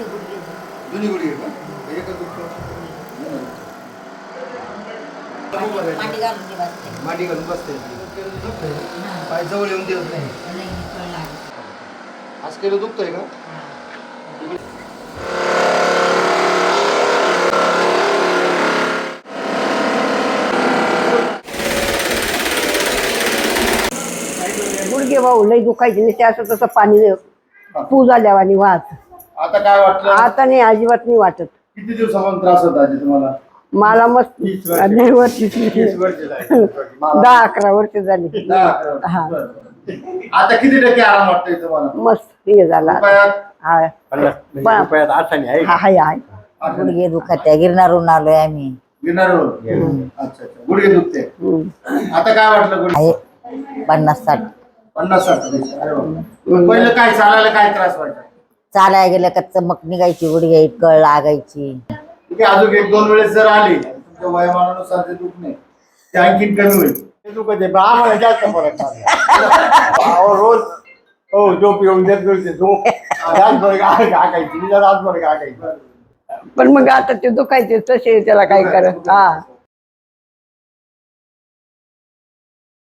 दोन्ही गुडघे का एकच मांडी घालून बसते. मांडी घालून बसते. हा. पाय जवळ येऊन देत नाही. आज केलं दुखतंय का. गुडघे भाऊ लई दुखायचे. नाही असं तसं पाणी पू झाल्यावानी वाहत. आता काय वाटलं? आता नाही अजिबात नाही वाटत. किती दिवसापासून त्रास होता आजी तुम्हाला मला? मस्त तीस वर्ष. नाही वर्ष तीस वर्ष झाली. मला- दहा अकरा वर्ष झाली. दहा अकरा वर्ष. हा. बरं. आता किती टक्के आराम वाटतोय तुम्हाला मस्त हे झाला. हा. म्हणजे रुपयात आहे हा, हाय हाय आठवण. गुडघे दुखत आहे गिरणारून आलोय आम्ही. गिरणारवर अच्छा अच्छा. गुडघे दुखते. हम्म. आता काय वाटलं गुडघे? आहे. पन्नास साठ. पन्नास साठ दिवस. अरे पहिलं काय चालायला काय त्रास व्हायचा? चालाय गेलं का चमक निघायची गुडघे कळ लागायची. ठीक आहे अजून एक दोन वेळेस जर आले तुमच्या वयोमानानुसार ते दुखणे ते आणखीन कमी होईल. ते दुखत आहे पण आम्हाला जास्त फरक पडला. अहो, रोज हो झोप येऊन देत झोप. रातभर रातभर पण मग आता ते दुखायचे तसे त्याला काय करत हा.